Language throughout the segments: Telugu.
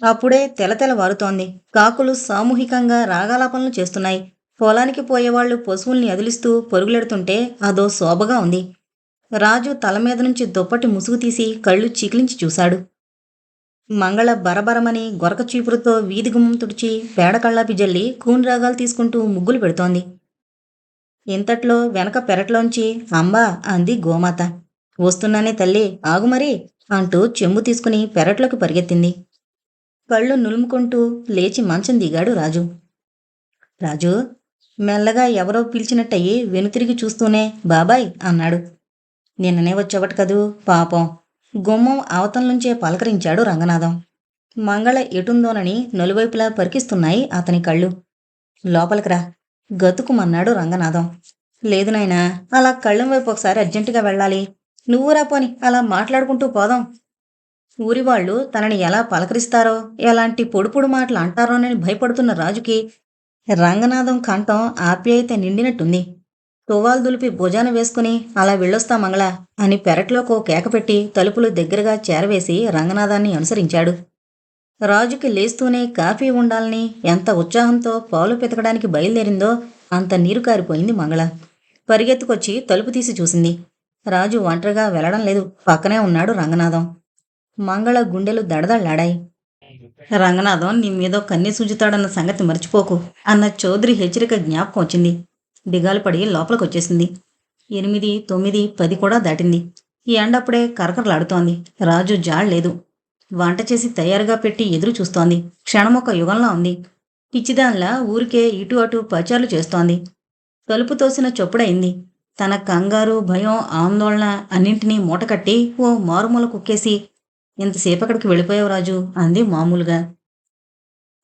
అప్పుడే తెలతెల వారుతోంది కాకులు సామూహికంగా రాగాలాపనలు చేస్తున్నాయి. పొలానికి పోయేవాళ్ళు పశువుల్ని అదిలిస్తూ పరుగులెడుతుంటే అదో శోభగా ఉంది. రాజు తల మీద నుంచి దుప్పటి ముసుగు తీసి కళ్ళు చికిలించి చూశాడు. మంగళ బరబరమని గొరక చీపురుతో వీధి గుమ్మం తుడిచి పేడ కళ్ళాపి జల్లి కూన్ రాగాలు తీసుకుంటూ ముగ్గులు పెడుతోంది. ఇంతట్లో వెనక పెరట్లోంచి అంబా అంది గోమాత. వస్తున్నానే తల్లి ఆగు మరి అంటూ చెంబు తీసుకుని పెరట్లోకి పరిగెత్తింది. కళ్ళు నులుముకుంటూ లేచి మంచం దిగాడు రాజు. రాజు మెల్లగా ఎవరో పిలిచినట్టయి వెనుతిరిగి చూస్తూనే బాబాయ్ అన్నాడు. నిన్ననే వచ్చేవట కదూ పాపం. గుమ్మం అవతల నుంచే పలకరించాడు రంగనాథం. మంగళ ఎటుందోనని నలువైపులా పరికిస్తున్నాయి అతని కళ్ళు. లోపలికి రా గతుకుమన్నాడు రంగనాథం. లేదు నాయనా అలా కళ్ళం వైపు ఒకసారి అర్జెంటుగా వెళ్ళాలి. నువ్వు రాపోని అలా మాట్లాడుకుంటూ పోదాం. ఊరి వాళ్ళు తనని ఎలా పలకరిస్తారో ఎలాంటి పొడి మాటలు అంటారోనని భయపడుతున్న రాజుకి రంగనాథం కంఠం ఆప్యాయత నిండినట్టుంది. తువ్వాలు దులిపి భుజాన వేసుకుని అలా వెళ్ళొస్తా మంగళ అని పెరట్లోకి ఓ కేక పెట్టి తలుపులు దగ్గరగా చేరవేసి రంగనాథాన్ని అనుసరించాడు. రాజుకి లేస్తూనే కాఫీ ఉండాలని ఎంత ఉత్సాహంతో పాలు పెతకడానికి బయలుదేరిందో అంత నీరు కారిపోయింది మంగళ. పరిగెత్తుకొచ్చి తలుపు తీసి చూసింది. రాజు ఒంటరిగా వెళ్ళడం లేదు. పక్కనే ఉన్నాడు రంగనాథం మంగళ గుండెలు దడదళ్ళాడాయి. రంగనాథం నీ మీద కన్నీ సూచుతాడన్న సంగతి మర్చిపోకు అన్న చౌదరి హెచ్చరిక జ్ఞాపకం వచ్చింది. దిగాలు పడి లోపలికి వచ్చేసింది ఎనిమిది తొమ్మిది పది కూడా దాటింది. ఈ ఎండప్పుడే కరకరలాడుతోంది. రాజు జాళ్ళేదు వంట చేసి తయారుగా పెట్టి ఎదురు చూస్తోంది. క్షణమొక యుగంలో ఉంది. పిచ్చిదాన్లా ఊరికే ఇటు అటు పచారులు చేస్తోంది. తలుపు తోసిన చొప్పుడైంది తన కంగారు భయం ఆందోళన అన్నింటినీ మూటకట్టి ఓ మారుమూల కుక్కేసి ఇంతసేపు అక్కడికి వెళ్ళిపోయావు రాజు? అంది మామూలుగా.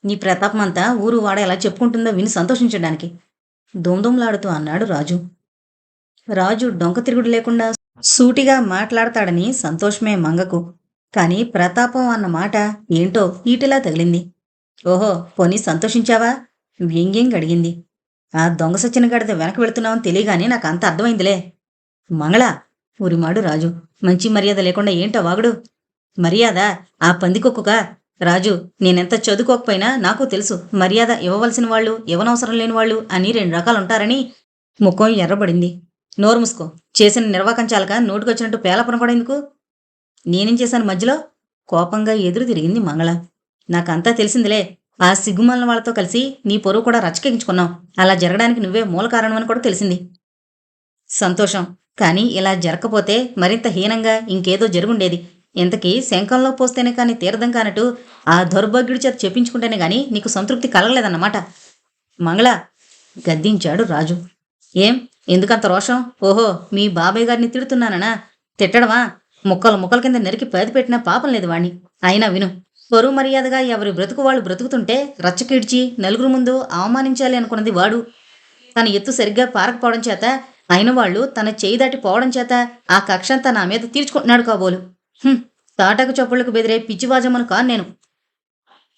నీ ప్రతాపం అంతా ఊరు వాడ ఎలా చెప్పుకుంటుందో విని సంతోషించడానికి. దుమ్దుమ్లాడుతూ అన్నాడు రాజు. రాజు డొంక తిరుగుడు లేకుండా సూటిగా మాట్లాడతాడని సంతోషమే మంగకు. కాని ప్రతాపం అన్న మాట ఏంటో ఈటిలా తగిలింది. ఓహో పోనీ సంతోషించావా? వ్యంగ్యంగా అడిగింది. ఆ దొంగ సచ్చిన గడిద వెనక వెళుతున్నావని తెలియగానే నాకు అంత అర్థమైందిలే. మంగళ ఉరిమాడు రాజు. మంచి మర్యాద లేకుండా ఏంటో వాగుడు. మర్యాద? ఆ పందికొక్కుగా? రాజు నేనెంత చదువుకోకపోయినా నాకు తెలుసు. మర్యాద ఇవ్వవలసిన వాళ్ళు ఇవ్వనవసరం లేని వాళ్ళు అని రెండు రకాలు ఉంటారని ముఖం ఎర్రబడింది. నోరు మూసుకో. చేసిన నిర్వాకం చాలక నోటుకొచ్చినట్టు పేలపన కూడా నేనేం చేశాను మధ్యలో? కోపంగా ఎదురు తిరిగింది మంగళ. నాకంతా తెలిసిందిలే. ఆ సిగ్గుమల్ల వాళ్ళతో కలిసి నీ పొరుగు కూడా రచకెక్కించుకున్నావు అలా జరగడానికి నువ్వే మూల కారణం అని కూడా తెలిసింది. సంతోషం. కానీ ఇలా జరగకపోతే మరింత హీనంగా ఇంకేదో జరుగుండేది. ఇంతకీ శంఖంలో పోస్తేనే కానీ తీర్థం కానట్టు ఆ దౌర్భాగ్యుడి చేత చెప్పించుకుంటేనే కానీ నీకు సంతృప్తి కలగలేదన్నమాట. మంగళ గద్దించాడు రాజు. ఏం? ఎందుకంత రోషం? ఓహో మీ బాబాయ్ గారిని తిడుతున్నానా తిట్టడమా? ముక్కలు ముక్కల కింద నరికి పేద పెట్టినా పాపం లేదు వాణ్ణి. అయినా విను పరువు మర్యాదగా ఎవరి బ్రతుకు వాళ్ళు బ్రతుకుతుంటే రచ్చకిడ్చి నలుగురు ముందు అవమానించాలి అనుకున్నది వాడు. తన ఎత్తు సరిగ్గా పారకపోవడం చేత అయిన వాళ్ళు తన చేయి దాటి పోవడం చేత ఆ కక్షంతా నా మీద తీర్చుకుంటున్నాడు కాబోలు. తాటకు చప్పుళ్ళకు బెదిరే పిచ్చివాజమ్మను కాను నేను.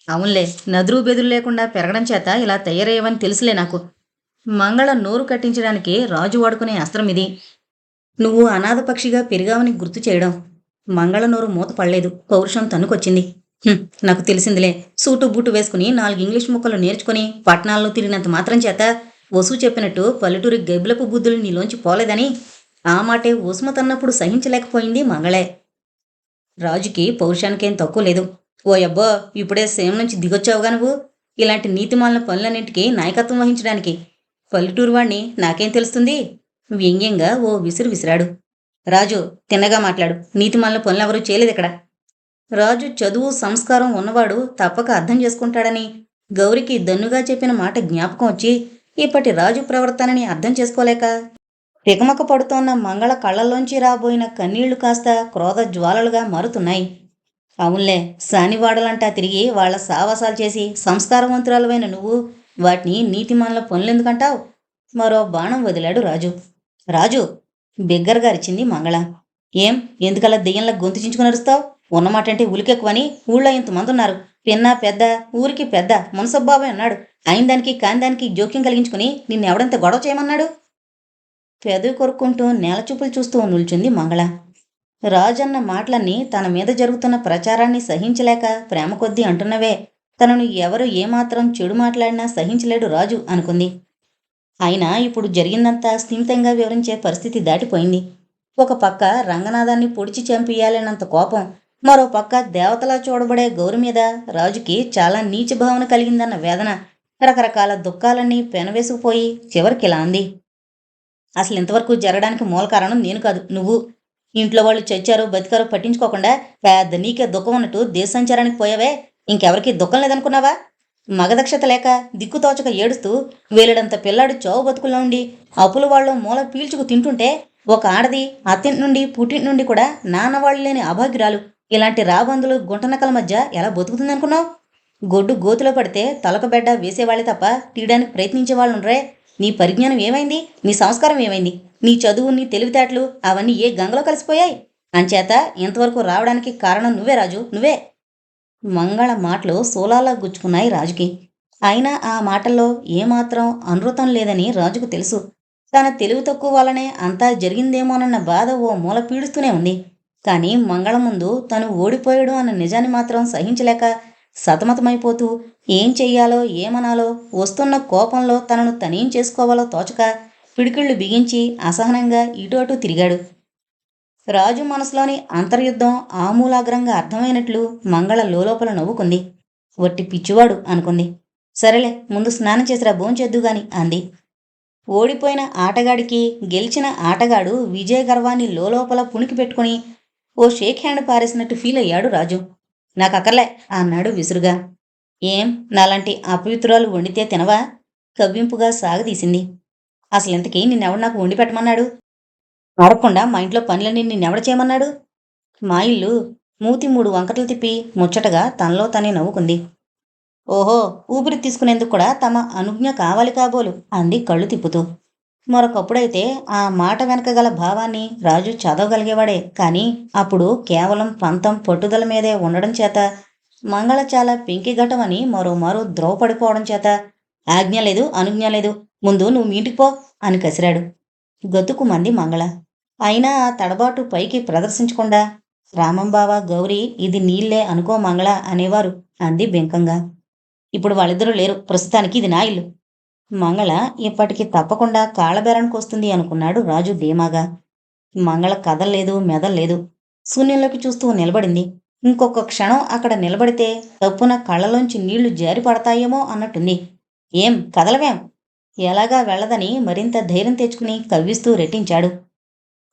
అవునులే నదురు బెదురు లేకుండా పెరగడం చేత ఇలా తయారయ్యవని తెలుసులే నాకు. మంగళ నోరు కట్టించడానికి రాజు వాడుకునే అస్త్రం ఇది. నువ్వు అనాథ పక్షిగా పెరిగావని గుర్తు చేయడం. మంగళ నోరు మూత పడలేదు పౌరుషం తన్నుకొచ్చింది. నాకు తెలిసిందిలే. సూటు బూటు వేసుకుని నాలుగు ఇంగ్లీష్ ముక్కలు నేర్చుకుని పట్టణాల్లో తిరిగినంత మాత్రం చేత వసు చెప్పినట్టు పల్లెటూరి గబ్బులపు బుద్ధులు నీలోంచి పోలేదని ఆ మాటే ఉస్మతన్నప్పుడు సహించలేకపోయింది మంగళే. రాజుకి పౌరుషానికేం తక్కువ లేదు. ఓ అబ్బో ఇప్పుడే సేమ్ నుంచి దిగొచ్చావుగా నువ్వు? ఇలాంటి నీతిమాలిన పనులన్నింటికి నాయకత్వం వహించడానికి పల్లెటూరు వాణ్ణి నాకేం తెలుస్తుంది? వ్యంగ్యంగా ఓ విసురు విసిరాడు. రాజు తిన్నగా మాట్లాడు. నీతిమాలిన పనులు ఎవరూ చేయలేదు ఇక్కడ. రాజు చదువు సంస్కారం ఉన్నవాడు తప్పక అర్థం చేసుకుంటాడని గౌరికి దన్నుగా చెప్పిన మాట జ్ఞాపకం వచ్చి ఇప్పటి రాజు ప్రవర్తనని అర్థం చేసుకోలేక తికమక పడుతోన్న మంగళ కళ్ళల్లోంచి రాబోయిన కన్నీళ్ళు కాస్త క్రోధ జ్వాలలుగా మారుతున్నాయి. అవునులే సానివాడలంటా తిరిగి వాళ్ళ సావాసాలు చేసి సంస్కారవంతురాలవైన నువ్వు వాటిని నీతిమాల పనులెందుకంటావు? మరో బాణం వదిలాడు రాజు. రాజు బిగ్గరగారిచింది మంగళ. ఏం ఎందుకలా దెయ్యంలా గొంతు చించుకుని అరుస్తావు ఉన్నమాటంటే ఉలికెక్కువని ఊళ్ళో ఇంతమంది ఉన్నారు పిన్న పెద్ద ఊరికి పెద్ద మునసబ్బాబే అన్నాడు. అయిన దానికి కాని దానికి జోక్యం కలిగించుకుని నిన్ను ఎవడంత గొడవ చేయమన్నాడు? పెదవి కొరుక్కుంటూ నేలచూపులు చూస్తూ నిల్చుంది మంగళ. రాజన్న మాటలన్నీ తన మీద జరుగుతున్న ప్రచారాన్ని సహించలేక ప్రేమ కొద్దీ అంటున్నవే తనను ఎవరు ఏమాత్రం చెడు మాట్లాడినా సహించలేడు రాజు అనుకుంది. అయినా ఇప్పుడు జరిగిందంతా స్థిమితంగా వివరించే పరిస్థితి దాటిపోయింది. ఒక పక్క రంగనాథాన్ని పొడిచి చంపియాలన్నంత కోపం మరో పక్క దేవతలా చూడబడే గౌరి మీద రాజుకి చాలా నీచ భావన కలిగిందన్న వేదన రకరకాల దుఃఖాలన్నీ పెనవేసుకుపోయి చివరికి ఇలా అంది. అసలు ఇంతవరకు జరగడానికి మూల కారణం నేను కాదు నువ్వు. ఇంట్లో వాళ్ళు చచ్చారు బతికారు పట్టించుకోకుండా పెద్ద నీకే దుఃఖం ఉన్నట్టు దేశ సంచారానికి పోయావే. ఇంకెవరికి దుఃఖం లేదనుకున్నావా? మగదక్షత లేక దిక్కుతోచక ఏడుస్తూ వేలడంత పిల్లాడు చావు బతుకుల్లో ఉండి అప్పుల వాళ్ళు మూల పీల్చుకు తింటుంటే ఒక ఆడది అత్తింటి నుండి పుట్టింటి నుండి కూడా నాన్నవాళ్ళు లేని అభాగ్యురాలు. ఇలాంటి రాబందులు గుంటనకల మధ్య ఎలా బతుకుతుందనుకున్నావు? గొడ్డు గోతులో పడితే తలక బెడ్డ వేసేవాళ్ళే తప్ప తీయడానికి ప్రయత్నించే వాళ్ళు ఉండరే. నీ పరిజ్ఞానం ఏమైంది? నీ సంస్కారం ఏమైంది? నీ చదువు నీ తెలివితేటలు అవన్నీ ఏ గంగలో కలిసిపోయాయి? అంచేత ఇంతవరకు రావడానికి కారణం నువ్వే రాజు నువ్వే. మంగళ మాటలు సోలాలా గుచ్చుకున్నాయి రాజుకి. అయినా ఆ మాటల్లో ఏమాత్రం అనృతం లేదని రాజుకు తెలుసు. తన తెలివి తక్కువ వల్లనే అంతా జరిగిందేమోనన్న బాధ ఓ మూల పీడుస్తూనే ఉంది. కానీ మంగళం ముందు తను ఓడిపోయాడు అన్న నిజాన్ని మాత్రం సహించలేక సతమతమైపోతూ ఏం చెయ్యాలో ఏమనాలో వస్తున్న కోపంలో తనను తనేం చేసుకోవాలో తోచక పిడికిళ్ళు బిగించి అసహనంగా ఇటు అటు తిరిగాడు. రాజు మనసులోని అంతర్యుద్ధం ఆమూలాగ్రంగా అర్థమైనట్లు మంగళ లోలోపల నవ్వుకుంది. వట్టి పిచ్చివాడు అనుకుంది. సరేలే ముందు స్నానం చేసిరా భోంచేద్దు గాని అంది. ఓడిపోయిన ఆటగాడికి గెలిచిన ఆటగాడు విజయ గర్వాన్ని లోలోపల పుణికి పెట్టుకుని ఓ షేక్ హ్యాండ్ పారేసినట్టు ఫీల్ అయ్యాడు రాజు. నాకు అక్కర్లే అన్నాడు విసురుగా. ఏం నాలాంటి అపవిత్రాలు వండితే తినవా? కవ్వింపుగా సాగదీసింది. అసలు నిన్నెవడు నాకు వండి పెట్టమన్నాడు? అడగకుండా మా ఇంట్లో పనులన్నీ నిన్నెవడ చేయమన్నాడు? మా ఇల్లు మూతి మూడు వంకటలు తిప్పి ముచ్చటగా తనలో తనే నవ్వుకుంది. ఓహో ఊపిరి తీసుకునేందుకు కూడా తమ అనుజ్ఞ కావాలి కాబోలు అంది కళ్ళు తిప్పుతూ. మరొకప్పుడైతే ఆ మాట వెనక గల భావాన్ని రాజు చదవగలిగేవాడే. కానీ అప్పుడు కేవలం పంతం పట్టుదల మీదే ఉండడం చేత మంగళ చాలా ఘటమని మరోమారు ద్రోవపడిపోవడం చేత ఆజ్ఞ లేదు అనుజ్ఞ లేదు ముందు నువ్వు మీ ఇంటికి పో అని కసిరాడు. గతుకు మంది మంగళ. అయినా ఆ తడబాటు పైకి ప్రదర్శించకుండా రామంబావ గౌరీ ఇది నీళ్ళే అనుకో మంగళ అనేవారు అంది బెంకంగా. ఇప్పుడు వాళ్ళిద్దరూ లేరు. ప్రస్తుతానికి ఇది నా ఇల్లు. మంగళ ఇప్పటికి తప్పకుండా కాళ్ళబేరానికి వస్తుంది అనుకున్నాడు రాజు ధీమాగా. మంగళ కదల్లేదు మెదల్లేదు. శూన్యంలోకి చూస్తూ నిలబడింది. ఇంకొక క్షణం అక్కడ నిలబడితే తప్పున కళ్ళలోంచి నీళ్ళు జారి పడతాయేమో అన్నట్టుంది. ఏం కదలవేం? ఎలాగా వెళ్ళదని మరింత ధైర్యం తెచ్చుకుని కవ్విస్తూ రెట్టించాడు.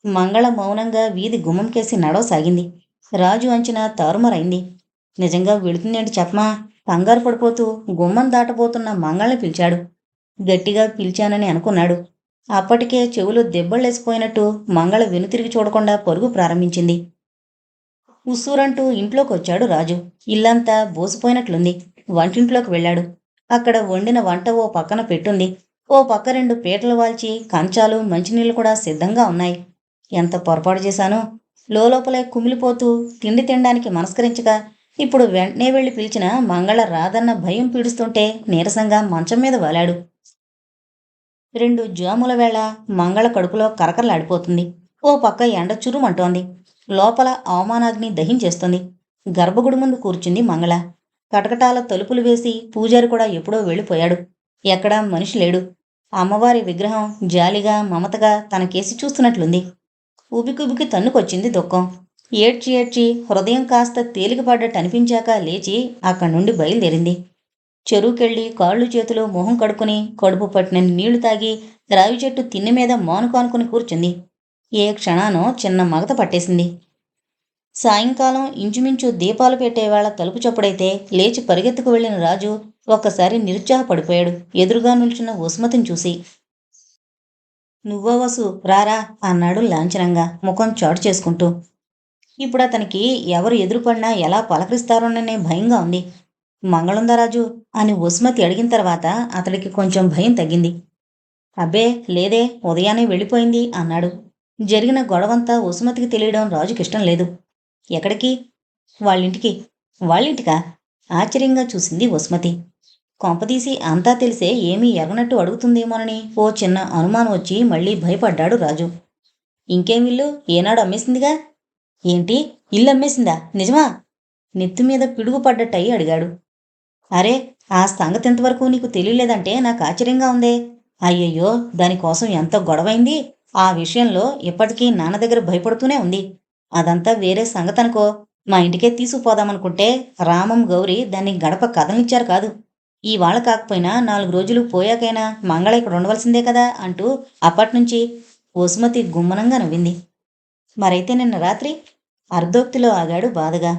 మంగళ మౌనంగా వీధి గుమ్మంకేసి నడవసాగింది. రాజు అంచనా తారుమరైంది. నిజంగా వెళుతుందేంటి చెప్పమా? కంగారు పడిపోతూ గుమ్మం దాటబోతున్న మంగళని పిలిచాడు. గట్టిగా పిలిచానని అనుకున్నాడు. అప్పటికే చెవులు దెబ్బలేసిపోయినట్టు మంగళ వెనుతిరిగి చూడకుండా పరుగు ప్రారంభించింది. ఉస్సూరంటూ ఇంట్లోకి వచ్చాడు రాజు. ఇల్లంతా బోసిపోయినట్లుంది. వంటింట్లోకి వెళ్ళాడు. అక్కడ వండిన వంట ఓ పక్కన పెట్టుంది. ఓ పక్క రెండు పీటలు వాల్చి కంచాలు మంచినీళ్ళు కూడా సిద్ధంగా ఉన్నాయి. ఎంత పొరపాటు చేశాను. లోపలే కుమిలిపోతూ తిండి తినడానికి మనస్కరించక ఇప్పుడు వెంటనే వెళ్ళి పిలిచిన మంగళ రాదన్న భయం పీడుస్తుంటే నీరసంగా మంచం మీద వాలాడు. రెండు జాముల వేళ మంగళ కడుపులో కరకరలాడిపోతుంది. ఓ పక్క ఎండ చురుమంటోంది. లోపల అవమానాగ్ని దహించేస్తుంది. గర్భగుడి ముందు కూర్చుంది మంగళ. కటకటాల తలుపులు వేసి పూజారి కూడా ఎప్పుడో వెళ్ళిపోయాడు. ఎక్కడా మనిషి లేడు. అమ్మవారి విగ్రహం జాలిగా మమతగా తనకేసి చూస్తున్నట్లుంది. ఉబికుబికి తన్నుకొచ్చింది దుఃఖం. ఏడ్చి ఏడ్చి హృదయం కాస్త తేలికపడ్డట్టు అనిపించాక లేచి అక్కడి నుండి బయలుదేరింది. చెరువుకెళ్ళి కాళ్ళు చేతులు మొహం కడుక్కుని కడుపు పట్టిన నీళ్ళు తాగి రావి చెట్టు తిన్నె మీద మానుకానుకుని కూర్చుంది. ఏ క్షణానో చిన్న మగత పట్టేసింది. సాయంకాలం ఇంచుమించు దీపాలు పెట్టేవాళ్ళ తలుపు చప్పుడైతే లేచి పరిగెత్తుకు వెళ్ళిన రాజు ఒక్కసారి నిరుత్సాహపడిపోయాడు. ఎదురుగా నిల్చున్న ఉస్మతిని చూసి నువ్వో వసు రారా అన్నాడు లాంఛనంగా ముఖం చాటు చేసుకుంటూ. ఇప్పుడు అతనికి ఎవరు ఎదురుపడినా ఎలా పలకరిస్తారోననే భయంగా ఉంది. మంగళందా రాజు? అని ఉస్మతి అడిగిన తర్వాత అతడికి కొంచెం భయం తగ్గింది. అబ్బే లేదే ఉదయాన్నే వెళ్ళిపోయింది అన్నాడు. జరిగిన గొడవంతా ఉస్మతికి తెలియడం రాజుకి ఇష్టం లేదు. ఎక్కడికి? వాళ్ళింటికి. వాళ్ళింటికా? ఆశ్చర్యంగా చూసింది ఉస్మతి. కొంపదీసి అంతా తెలిసే ఏమీ ఎరగనట్టు అడుగుతుందేమోనని ఓ చిన్న అనుమానం వచ్చి మళ్ళీ భయపడ్డాడు రాజు. ఇంకేమిల్లు ఏనాడు అమ్మేసిందిగా? ఏంటి? ఇల్లు అమ్మేసిందా? నిజమా? నెత్తి మీద పిడుగు పడ్డట్టయి అడిగాడు. అరే ఆ సంగతి ఇంతవరకు నీకు తెలియలేదంటే నాకు ఆశ్చర్యంగా ఉందే. అయ్యయ్యో దానికోసం ఎంత గొడవైంది? ఆ విషయంలో ఇప్పటికీ నాన్న దగ్గర భయపడుతూనే ఉంది. అదంతా వేరే సంగతి అనుకో మా ఇంటికే తీసుకుపోదామనుకుంటే రామం గౌరి దాన్ని గడప కథనిచ్చారు కాదు. ఇవాళ కాకపోయినా నాలుగు రోజులు పోయాకైనా మంగళ ఇక్కడ ఉండవలసిందే కదా అంటూ అప్పట్నుంచి వసుమతి గుమ్మనంగా నవ్వింది. మరైతే నిన్న రాత్రి అర్ధోక్తిలో ఆగాడు బాధగా.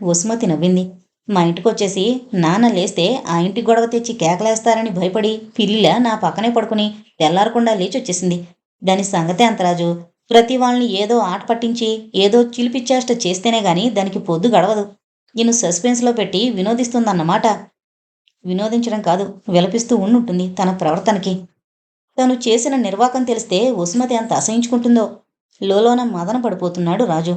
వసుమతి నవ్వింది. మా ఇంటికొచ్చేసి నాన్న లేస్తే ఆ ఇంటి గొడవ తెచ్చి కేకలేస్తారని భయపడి పిల్లిలా నా పక్కనే పడుకుని తెల్లారకుండా లేచి వచ్చేసింది దాని సంగతే అంతరాజు ప్రతి వాళ్ళని ఏదో ఆట పట్టించి ఏదో చిలిపిచ్చేష్ట చేస్తేనే గాని దానికి పొద్దు గడవదు. నిన్ను సస్పెన్స్లో పెట్టి వినోదిస్తుందన్నమాట. వినోదించడం కాదు విలపిస్తూ ఉండుంటుంది తన ప్రవర్తనకి. తను చేసిన నిర్వాకం తెలిస్తే ఉస్మతి ఎంత అసహించుకుంటుందో? లోలోన మదన పడిపోతున్నాడు రాజు.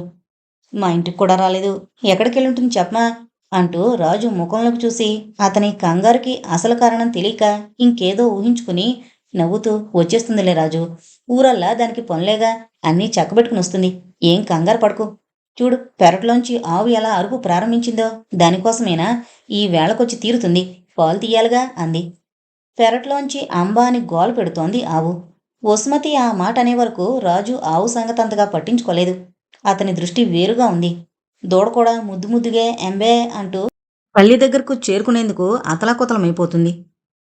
మా ఇంటికి కూడా రాలేదు. ఎక్కడికి ఉంటుంది చెప్పమా అంటూ రాజు ముఖంలోకి చూసి అతని కంగారుకి అసలు కారణం తెలియక ఇంకేదో ఊహించుకుని నవ్వుతూ వచ్చేస్తుందిలే రాజు. ఊరల్లా దానికి పనులేగా అన్నీ చక్కబెట్టుకుని వస్తుంది. ఏం కంగారు పడకు. చూడు పెరట్లోంచి ఆవు ఎలా అరుపు ప్రారంభించిందో దానికోసమేనా ఈ వేళకొచ్చి తీరుతుంది. పాలు తీయాలిగా అంది. పెరట్లోంచి అంబా అని గోల పెడుతోంది ఆవు. వసుమతి ఆ మాట అనే వరకు రాజు ఆవు సంగతంతగా పట్టించుకోలేదు. అతని దృష్టి వేరుగా ఉంది. దూడ కూడా ముద్దు ముద్దుగే ఎంబే అంటూ పల్లి దగ్గరకు చేరుకునేందుకు అతలాకుతలమైపోతుంది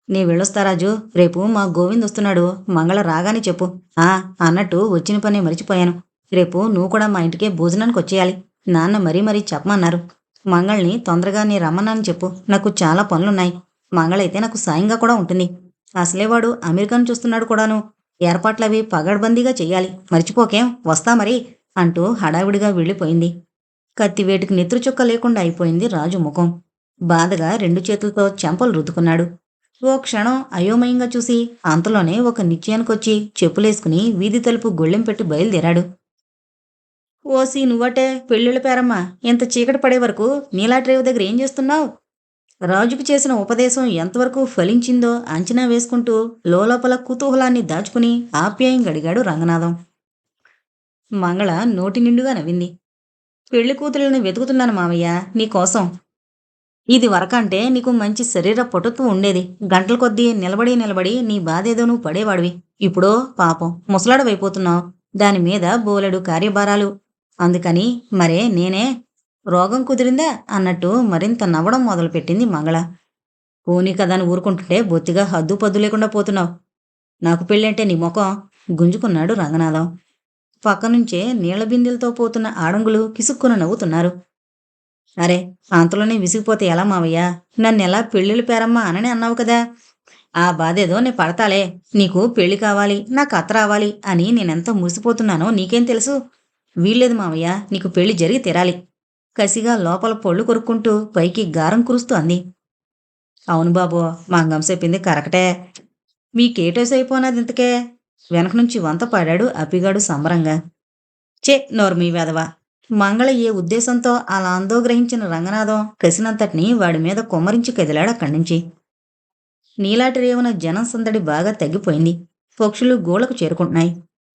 నీ వెళ్ళొస్తా రాజు రేపు మా గోవింద్ వస్తున్నాడు మంగళ రాగానే చెప్పు. ఆ అన్నట్టు వచ్చిన పనే మరిచిపోయాను. రేపు నువ్వు కూడా మా ఇంటికే భోజనానికి వచ్చేయాలి. నాన్న మరీ మరీ చెప్పమన్నారు. మంగళని తొందరగా నీ రమ్మన్నాను చెప్పు. నాకు చాలా పనులున్నాయి. మంగళైతే నాకు సాయంగా కూడా ఉంటుంది. అసలే వాడు అమెరికాను చూస్తున్నాడు కూడాను. ఏర్పాట్లవి పగడ్బందీగా చెయ్యాలి. మర్చిపోకేం? వస్తా మరి అంటూ హడావిడిగా వెళ్ళిపోయింది. కత్తివేటికి నెత్రుచుక్క లేకుండా అయిపోయింది రాజు ముఖం. బాధగా రెండు చేతులతో చెంపలు రుద్దుకున్నాడు. ఓ క్షణం అయోమయంగా చూసి అంతలోనే ఒక నిశ్చయానికొచ్చి చెప్పులేసుకుని వీధి తలుపు గొళ్ళెం పెట్టి బయలుదేరాడు. ఓసి నువ్వటే పెళ్ళిళ్ళ పేరమ్మా ఇంత చీకటి పడే వరకు నీలా డ్రైవ్ దగ్గర ఏం చేస్తున్నావు? రాజుకు చేసిన ఉపదేశం ఎంతవరకు ఫలించిందో అంచనా వేసుకుంటూ లోలోపల కుతూహలాన్ని దాచుకుని ఆప్యాయంగా అడిగాడు రంగనాథం. మంగళ నోటి నిండుగా నవ్వింది. పెళ్ళి కూతురులను వెతుకుతున్నాను మామయ్య నీకోసం ఇది వరకంటే నీకు మంచి శరీర పటుత్వం ఉండేది. గంటల కొద్దీ నిలబడి నిలబడి నీ బాధేదో నువ్వు పడేవాడివి. ఇప్పుడో పాపం. ముసలాడవైపోతున్నావు. దాని మీద బోలెడు కార్యభారాలు. అందుకని మరే నేనే రోగం కుదిరిందా అన్నట్టు మరింత నవ్వడం మొదలుపెట్టింది మంగళ. పోనీ కదా ఊరుకుంటుంటే బొత్తిగా హద్దు పద్దు లేకుండా పోతున్నావు. నాకు పెళ్ళంటే నీ ముఖం గుంజుకున్నాడు రంగనాథం. పక్కనుంచే నీళ్ళ బిందెలతో పోతున్న ఆడంగులు కిసుక్కున నవ్వుతున్నారు. అరే అంతలోనే విసిగిపోతే ఎలా మావయ్య? నన్నెలా పెళ్ళిళ్ళు పేరమ్మా అనని అన్నావు కదా. ఆ బాధేదో నే పడతాలే. నీకు పెళ్ళి కావాలి నాకు అత్త రావాలి అని నేనెంత మురిసిపోతున్నానో నీకేం తెలుసు? వీల్లేదు మావయ్య నీకు పెళ్ళి జరిగి తీరాలి. కసిగా లోపల పొళ్ళు కొరుక్కుంటూ పైకి గారం కురుస్తూ అంది. అవును బాబు మంగం చెప్పింది కరెక్టే. అయిపోనాది ఇంతకే. వెనక నుంచి వంత పాడాడు అప్పిగాడు సంబరంగా. చే నోర్మీ వెదవా. మంగళ ఏ ఉద్దేశంతో అలా అందోగ్రహించిన రంగనాథం కసినంతటిని వాడి మీద కొమ్మరించి కదిలాడు అక్కడి నుంచి. నీలాటి రేవున జనం సందడి బాగా తగ్గిపోయింది. పక్షులు గూళ్ళకు చేరుకుంటున్నాయి.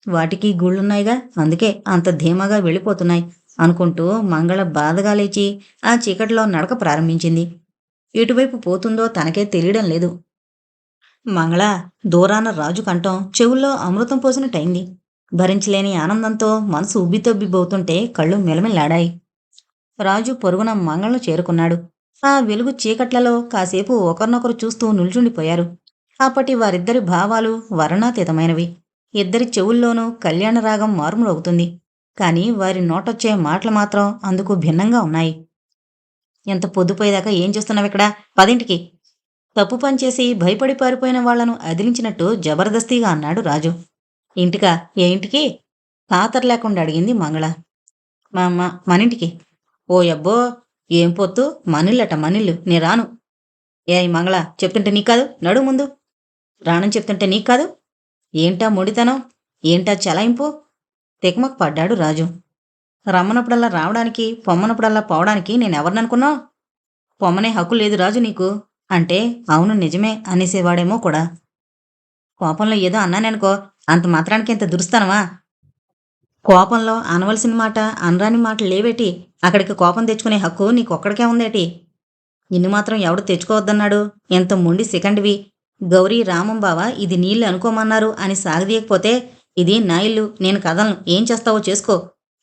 వాటికి గూళ్ళున్నాయిగా అందుకే అంత ధీమాగా వెళ్ళిపోతున్నాయి అనుకుంటూ మంగళ బాధగా లేచి ఆ చీకటిలో నడక ప్రారంభించింది. ఎటువైపు పోతుందో తనకే తెలియడం లేదు. మంగళ దూరాన రాజు కంఠం చెవుల్లో అమృతం పోసినట్టయింది. భరించలేని ఆనందంతో మనసు ఉబ్బితొబ్బిబోతుంటే కళ్ళు మెలమెల్లాడాయి. రాజు పొరుగున మంగళను చేరుకున్నాడు. ఆ వెలుగు చీకట్లలో కాసేపు ఒకరినొకరు చూస్తూ నిల్చుండిపోయారు. అప్పటి వారిద్దరి భావాలు వర్ణాతీతమైనవి. ఇద్దరి చెవుల్లోనూ కళ్యాణరాగం మారుమూలవుతుంది. కాని వారి నోటొచ్చే మాటలు మాత్రం అందుకు భిన్నంగా ఉన్నాయి. ఎంత పొద్దుపోయేదాకా ఏం చేస్తున్నావు ఇక్కడ పదింటికి. తప్పు పనిచేసి భయపడి పారిపోయిన వాళ్ళను అదిలించినట్టు జబర్దస్తిగా అన్నాడు రాజు. ఇంటికా? ఏ ఇంటికి? పాతర లేకుండా అడిగింది మంగళ. మా అమ్మ మనింటికి. ఓ అబ్బో ఏం పొత్తు? మనిళ్ళట మనిల్లు నే రాను. ఏ మంగళ చెప్తుంటే నీ కాదు? నడు ముందు. రానని చెప్తుంటే నీ కాదు? ఏంటా ముడితనం? ఏంటా చలాయింపు? తెక్మక్ పడ్డాడు రాజు. రమ్మనప్పుడల్లా రావడానికి పొమ్మనప్పుడల్లా పోవడానికి నేనెవరిననుకున్నావు పొమ్మనే హక్కు లేదు రాజు నీకు. అంటే అవును నిజమే అనేసేవాడేమో కూడా. కోపంలో ఏదో అన్నాననుకో అంత మాత్రానికి ఇంత దురుస్తానవా కోపంలో అనవలసిన మాట అనరాని మాట లేవేటి? అక్కడికి కోపం తెచ్చుకునే హక్కు నీకొక్కడికే ఉందేటి? నిన్ను మాత్రం ఎవడు తెచ్చుకోవద్దన్నాడు? ఎంత మొండి సెకండ్వి. గౌరీ రామం బావ ఇది నీళ్ళు అనుకోమన్నారు అని సాగదీయకపోతే ఇది నా ఇల్లు నేను కదలను ఏం చేస్తావో చేసుకో.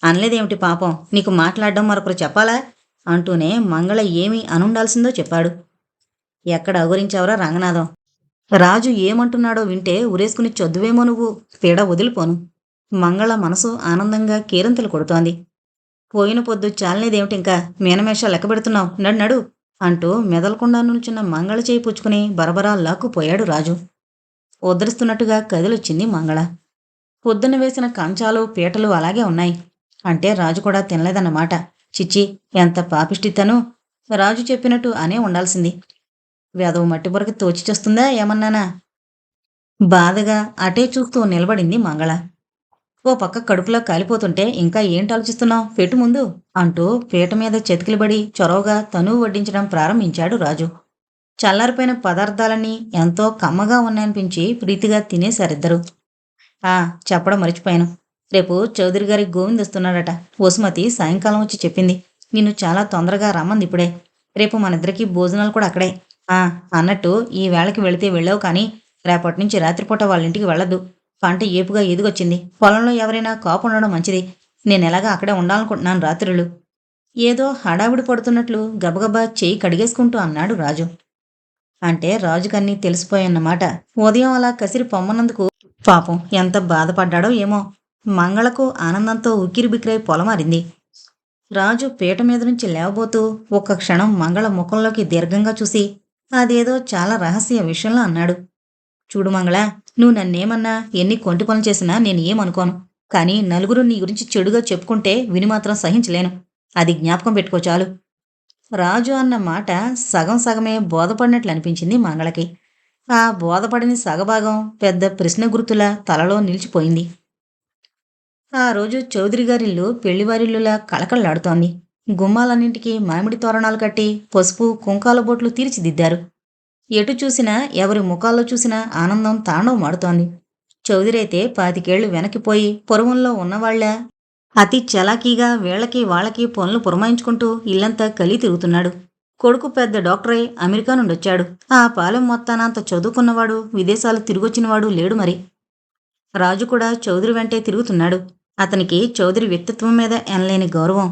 అనలేదేమిటి పాపం? నీకు మాట్లాడడం మరొకరు చెప్పాలా? అంటూనే మంగళ ఏమి అనుండాల్సిందో చెప్పాడు. ఎక్కడ అగురించావురా రంగనాథం? రాజు ఏమంటున్నాడో వింటే ఉరేసుకుని చొద్దువేమో నువ్వు. పీడ వదిలిపోను. మంగళ మనసు ఆనందంగా కీరంతలు కొడుతోంది. పోయిన పొద్దు చాలనేదేమిటి ఇంకా మీనమేష లెక్క పెడుతున్నావు. నడు నడు అంటూ మెదలకుండా నుంచున్న మంగళ చేయి పుచ్చుకుని బరబరా లాక్కుపోయాడు రాజు. ఉద్ధరిస్తున్నట్టుగా కదిలొచ్చింది మంగళ. పొద్దున వేసిన కంచాలు పీటలు అలాగే ఉన్నాయి. అంటే రాజు కూడా తినలేదన్నమాట. చిచ్చి ఎంత పాపిష్టితను. రాజు చెప్పినట్టు అనే ఉండాల్సింది. వేదవు మట్టి బొరకి తోచి చేస్తుందా ఏమన్నానా? బాధగా అటే చూస్తూ నిలబడింది మంగళ. ఓ పక్క కడుపులో కాలిపోతుంటే ఇంకా ఏంటి ఆలోచిస్తున్నావు? పెట్టు ముందు అంటూ పీట మీద చెతికిలబడి చొరవగా తనువు వడ్డించడం ప్రారంభించాడు రాజు. చల్లారిపోయిన పదార్థాలన్నీ ఎంతో కమ్మగా ఉన్నాయనిపించి ప్రీతిగా తినేశారిద్దరు. ఆ చెప్పడం మర్చిపోయాను. రేపు చౌదరి గారి గోవింద్ వస్తున్నాడట వసుమతి సాయంకాలం వచ్చి చెప్పింది. నిన్ను చాలా తొందరగా రమ్మంది ఇప్పుడే. రేపు మనిద్దరికీ భోజనాలు కూడా అక్కడే. అన్నట్టు ఈ వేళకి వెళితే వెళ్ళావు కానీ రేపటి నుంచి రాత్రిపూట వాళ్ళ ఇంటికి వెళ్ళదు పంట ఏపుగా ఎదిగొచ్చింది. పొలంలో ఎవరైనా కాపు ఉండడం మంచిది. నేను ఎలాగా అక్కడే ఉండాలనుకుంటున్నాను రాత్రులు. ఏదో హడావిడి పడుతున్నట్లు గబగబా చేయి కడిగేసుకుంటూ అన్నాడు రాజు. అంటే రాజుకన్నీ తెలిసిపోయన్నమాట. ఉదయం అలా కసిరి పొమ్మన్నందుకు పాపం ఎంత బాధపడ్డాడో ఏమో. మంగళకు ఆనందంతో ఉక్కిరిబిక్కిరై పొలమారింది. రాజు పీట మీద నుంచి లేవబోతూ ఒక్క క్షణం మంగళ ముఖంలోకి దీర్ఘంగా చూసి అదేదో చాలా రహస్య విషయంలో అన్నాడు. చూడు మంగళ నువ్వు నన్నేమన్నా ఎన్ని కొంటి పనులు చేసినా నేను ఏమనుకోను. కానీ నలుగురు నీ గురించి చెడుగా చెప్పుకుంటే విని మాత్రం సహించలేను. అది జ్ఞాపకం పెట్టుకో చాలు. రాజు అన్న మాట సగం సగమే బోధపడినట్లు అనిపించింది మంగళకి. ఆ బోధపడని సగభాగం పెద్ద ప్రశ్న గుర్తుల తలలో నిలిచిపోయింది. ఆ రోజు చౌదరి గారిల్లు పెళ్ళివారిల్లులా కళకళలాడుతోంది. గుమ్మాలన్నింటికి మామిడి తోరణాలు కట్టి పసుపు కుంకాల బొట్లు తీర్చిదిద్దారు. ఎటు చూసినా ఎవరి ముఖాల్లో చూసినా ఆనందం తాండవమాడుతోంది చౌదరి అయితే పాతికేళ్ళు వెనక్కిపోయి పొరువంలో ఉన్నవాళ్ళ అతి చలాకీగా వీళ్ళకి వాళ్ళకి పనులు పురమాయించుకుంటూ ఇల్లంతా కలి తిరుగుతున్నాడు. కొడుకు పెద్ద డాక్టరై అమెరికా నుండి వచ్చాడు ఆ పాలెం మొత్తానంత చదువుకున్నవాడు విదేశాలు తిరిగొచ్చినవాడు లేడు మరి. రాజు కూడా చౌదరి వెంటే తిరుగుతున్నాడు. అతనికి చౌదరి వ్యక్తిత్వం మీద ఎనలేని గౌరవం.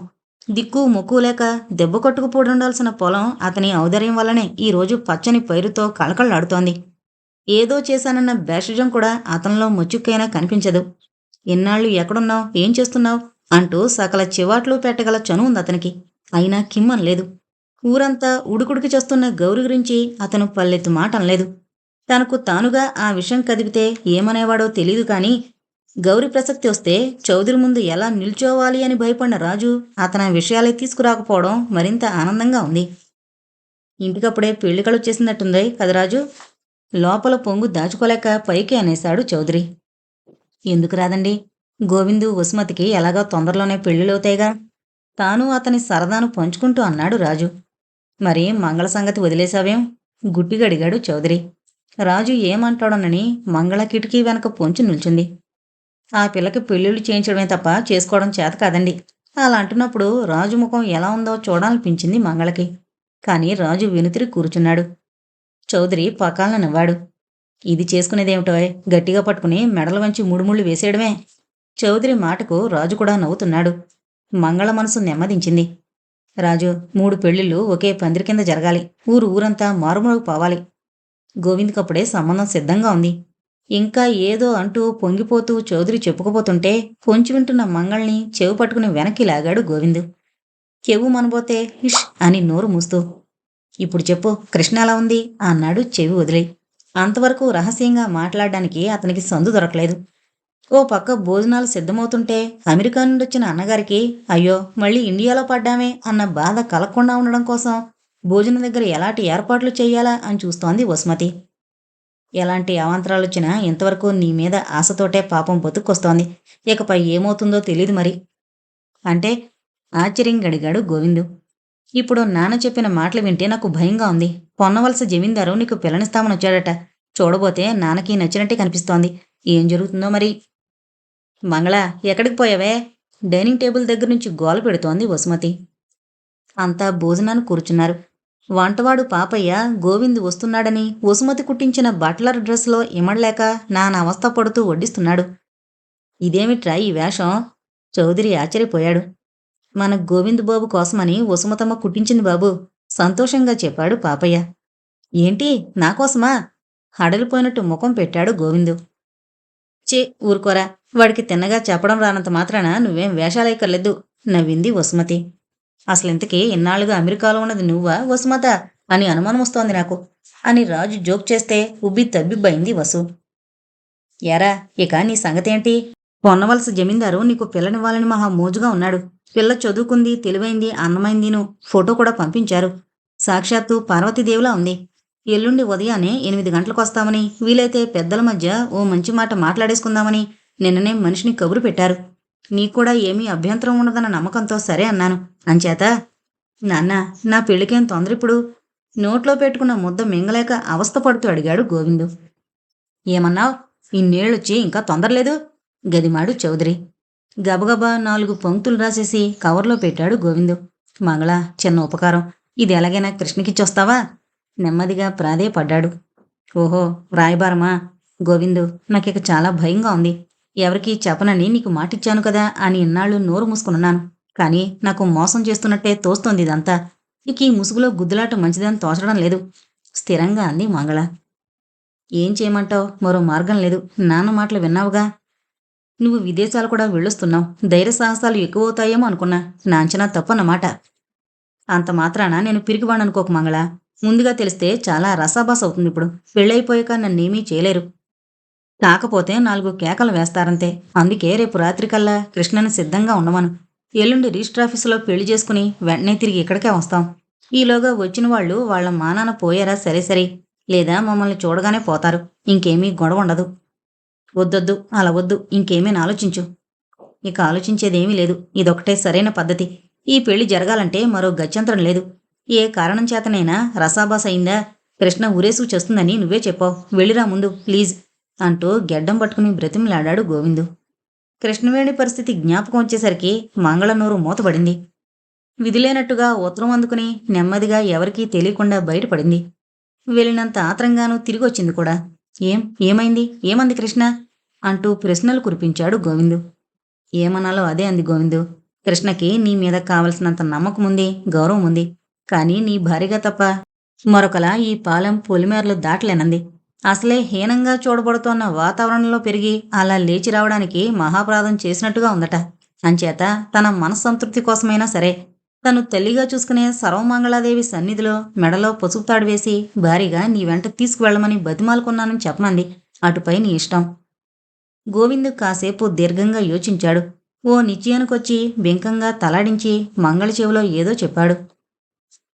దిక్కు ముక్కు లేక దెబ్బ కొట్టుకుపోడుండాల్సిన పొలం అతని ఔదర్యం వల్లనే ఈ రోజు పచ్చని పైరుతో కళకళలాడుతోంది. ఏదో చేశానన్న భేషజం కూడా అతనిలో ముచ్చుక్కైనా కనిపించదు. ఇన్నాళ్ళు ఎక్కడున్నావు? ఏం చేస్తున్నావు? అంటూ సకల చివాట్లు పెట్టగల చను ఉంది అతనికి. అయినా కిమ్మం లేదు. ఊరంతా ఉడుకుడికి చేస్తున్న గౌరి గురించి అతను పల్లెత్తు మాట అనలేదు. తనకు తానుగా ఆ విషయం కదిపితే ఏమనేవాడో తెలియదు కానీ గౌరి ప్రసక్తి వస్తే చౌదరి ముందు ఎలా నిల్చోవాలి అని భయపడిన రాజు అతని విషయాలే తీసుకురాకపోవడం మరింత ఆనందంగా ఉంది. ఇంటికప్పుడే పెళ్ళికలు వచ్చేసినట్టుంది కదా రాజు? లోపల పొంగు దాచుకోలేక పైకి అనేశాడు చౌదరి. ఎందుకు రాదండి? గోవిందు వసుమతికి ఎలాగో తొందరలోనే పెళ్ళిలవుతాయిగా. తాను అతని సరదాను పంచుకుంటూ అన్నాడు రాజు. మరి మంగళ సంగతి వదిలేశావేం? గుట్టిగడిగాడు చౌదరి. రాజు ఏమంటాడోనని మంగళ కిటికీ వెనక పొంచి నిల్చుంది. ఆ పిల్లకి పెళ్ళిళ్ళు చేయించడమే తప్ప చేసుకోవడం చేత కాదండి. అలా అంటున్నప్పుడు రాజు ముఖం ఎలా ఉందో చూడాలనిపించింది మంగళకి. కానీ రాజు వెనుతిరి కూర్చున్నాడు. చౌదరి పకాలన నవ్వాడు. ఇది చేసుకునేదేమిటో గట్టిగా పట్టుకుని మెడల వంచి ముడుముళ్ళు వేసేయడమే. చౌదరి మాటకు రాజు కూడా నవ్వుతున్నాడు. మంగళ మనసు నెమ్మదించింది. రాజు మూడు పెళ్ళిళ్ళు ఒకే పందిరి కింద జరగాలి. ఊరు ఊరంతా మారుమూలకు పోవాలి. గోవింద్కప్పుడే సంబంధం సిద్ధంగా ఉంది. ఇంకా ఏదో అంటూ పొంగిపోతూ చౌదరి చెప్పుకుపోతుంటే పొంచి వింటున్న మంగళని చెవు పట్టుకుని వెనక్కి లాగాడు గోవిందు. చెవు మనబోతే హిష్ అని నోరు మూస్తూ. ఇప్పుడు చెప్పు కృష్ణ ఎలా ఉంది? అన్నాడు చెవి వదిలి. అంతవరకు రహస్యంగా మాట్లాడడానికి అతనికి సందు దొరకలేదు. ఓ పక్క భోజనాలు సిద్ధమవుతుంటే అమెరికా నుండి వచ్చిన అన్నగారికి అయ్యో మళ్ళీ ఇండియాలో పడ్డామే అన్న బాధ కలగకుండా ఉండడం కోసం భోజనం దగ్గర ఎలాంటి ఏర్పాట్లు చేయాలా అని చూస్తోంది వసుమతి. ఎలాంటి అవాంతరాలు వచ్చినా ఇంతవరకు నీ మీద ఆశతోటే పాపం బతుక్కొస్తోంది ఇకపై ఏమవుతుందో తెలియదు మరి. అంటే ఆశ్చర్యంగా అడిగాడు గోవిందు. ఇప్పుడు నాన్న చెప్పిన మాటలు వింటే నాకు భయంగా ఉంది. పొన్నవలస జమీందారు నీకు పిల్లనిస్తామని వచ్చాడట. చూడబోతే నాన్నకి నచ్చినట్టే కనిపిస్తోంది. ఏం జరుగుతుందో మరి? మంగళ ఎక్కడికి పోయావే? డైనింగ్ టేబుల్ దగ్గర నుంచి గోల పెడుతోంది వసుమతి. అంతా భోజనాన్ని కూర్చున్నారు. వంటవాడు పాపయ్య గోవింద్ వస్తున్నాడని వసుమతి కుట్టించిన బట్లర్ డ్రెస్లో ఇమడలేక నానా అవస్థ పడుతూ వడ్డిస్తున్నాడు. ఇదేమిట్రా ఈ వేషం? చౌదరి ఆశ్చర్యపోయాడు. మన గోవింద్ బాబు కోసమని వసుమతమ్మ కుట్టించింది బాబు సంతోషంగా చెప్పాడు పాపయ్య. ఏంటి నా కోసమా? హడలిపోయినట్టు ముఖం పెట్టాడు గోవిందు. చే ఊరుకోరా వాడికి తిన్నగా చెప్పడం రానంత మాత్రాన నువ్వేం వేషాలేకర్లేదు నవ్వింది వసుమతి. అసలు ఇంతకీ ఇన్నాళ్ళుగా అమెరికాలో ఉన్నది నువ్వా? వసుమత అని అనుమానం వస్తోంది నాకు. అని రాజు జోక్ చేస్తే ఉబ్బి తబ్బిబ్బైంది వసు. ఎరా ఇక నీ సంగతేంటి? పొన్నవలస జమీందారు నీకు పిల్లనివ్వాలని మహా మోజుగా ఉన్నాడు. పిల్ల చదువుకుంది తెలివైంది అన్నమైందిను ఫోటో కూడా పంపించారు. సాక్షాత్తు పార్వతీదేవిలా ఉంది. ఎల్లుండి ఉదయాన్నే ఎనిమిది గంటలకు వస్తామని వీలైతే పెద్దల మధ్య ఓ మంచి మాట మాట్లాడేసుకుందామని నిన్ననే మనిషిని కబురు పెట్టారు. నీకు కూడా ఏమీ అభ్యంతరం ఉండదన్న నమ్మకంతో సరే అన్నాను. అంచేత నాన్న నా పెళ్ళికేం తొందరిప్పుడు? నోట్లో పెట్టుకున్న ముద్ద మింగలేక అవస్థ పడుతూ అడిగాడు గోవిందు. ఏమన్నావు? ఇన్నేళ్ళొచ్చి ఇంకా తొందరలేదు? గదిమాడు చౌదరి. గబగబా నాలుగు పంక్తులు రాసేసి కవర్లో పెట్టాడు గోవిందు. మంగళ చిన్న ఉపకారం. ఇది ఎలాగైనా కృష్ణకిచ్చొస్తావా? నెమ్మదిగా ప్రాధేయపడ్డాడు ఓహో రాయబారమా? గోవిందు నాకిక చాలా భయంగా ఉంది. ఎవరికీ చెప్పనని నీకు మాటిచ్చాను కదా అని ఇన్నాళ్ళు నోరు మూసుకున్నాను కానీ నాకు మోసం చేస్తున్నట్టే తోస్తోంది ఇదంతా. ఇక ఈ ముసుగులో గుద్దులాట మంచిదని తోచడం లేదు. స్థిరంగా అంది మంగళ. ఏం చేయమంటావు? మరో మార్గం లేదు. నాన్న మాటలు విన్నావుగా? నువ్వు విదేశాలు కూడా వెళ్ళొస్తున్నావు. ధైర్య సాహసాలు ఎక్కువవుతాయేమో అనుకున్నా. నా అంచనా తప్పన్నమాట. అంత మాత్రాన నేను పిరికివాడనుకోక మంగళ. ముందుగా తెలిస్తే చాలా రసాబాస్ అవుతుంది ఇప్పుడు. పెళ్ళైపోయాక నన్నేమీ చేయలేరు. కాకపోతే నాలుగు కేకలు వేస్తారంతే. అందుకే రేపు రాత్రికల్లా కృష్ణని సిద్ధంగా ఉండమను. ఎల్లుండి రిజిస్టర్ ఆఫీసులో పెళ్ళి చేసుకుని వెంటనే తిరిగి ఇక్కడికే వస్తాం. ఈలోగా వచ్చిన వాళ్ళు వాళ్ళ మానాన పోయారా సరే సరే. లేదా మమ్మల్ని చూడగానే పోతారు. ఇంకేమీ గొడవ ఉండదు. వద్దొద్దు అలా వద్దు ఇంకేమీ ఆలోచించు. ఇక ఆలోచించేదేమీ లేదు. ఇదొకటే సరైన పద్ధతి. ఈ పెళ్ళి జరగాలంటే మరో గత్యంతరం లేదు. ఏ కారణం చేతనైనా రసాబాస్ అయిందా? కృష్ణ ఊరేసు చేస్తుందని నువ్వే చెప్పావు. వెళ్ళిరా ముందు ప్లీజ్. అంటూ గెడ్డం పట్టుకుని బ్రతిమలాడాడు గోవిందు. కృష్ణవేణి పరిస్థితి జ్ఞాపకం వచ్చేసరికి మంగళనూరు మూతపడింది. విధిలేనట్టుగా ఉత్తరం అందుకుని నెమ్మదిగా ఎవరికీ తెలియకుండా బయటపడింది. వెళ్ళినంత ఆత్రంగానూ తిరిగొచ్చింది కూడా. ఏం? ఏమైంది? ఏమంది కృష్ణ అంటూ ప్రశ్నలు కురిపించాడు గోవిందు. ఏమనాలో అదే అంది గోవిందు. కృష్ణకి నీ మీద కావలసినంత నమ్మకం ఉంది గౌరవం ఉంది. కానీ నీ భార్యగా తప్ప మరొకలా ఈ పాలెం పొలిమేరలు దాటలేనంది. అసలే హీనంగా చూడబడుతోన్న వాతావరణంలో పెరిగి అలా లేచి రావడానికి మహాప్రాధం చేసినట్టుగా ఉందట. అంచేత తన మనస్సంతృప్తి కోసమైనా సరే తను తల్లిగా చూసుకునే సర్వమంగళాదేవి సన్నిధిలో మెడలో పసుపు తాడు వేసి భారీగా నీ వెంట తీసుకువెళ్ళమని బతిమాలుకున్నానని చెప్పమంది. అటుపై నీ ఇష్టం. గోవిందు కాసేపు దీర్ఘంగా యోచించాడు. ఓ నిశ్చయానికొచ్చి బింకంగా తలాడించి మంగళ చెవిలో ఏదో చెప్పాడు.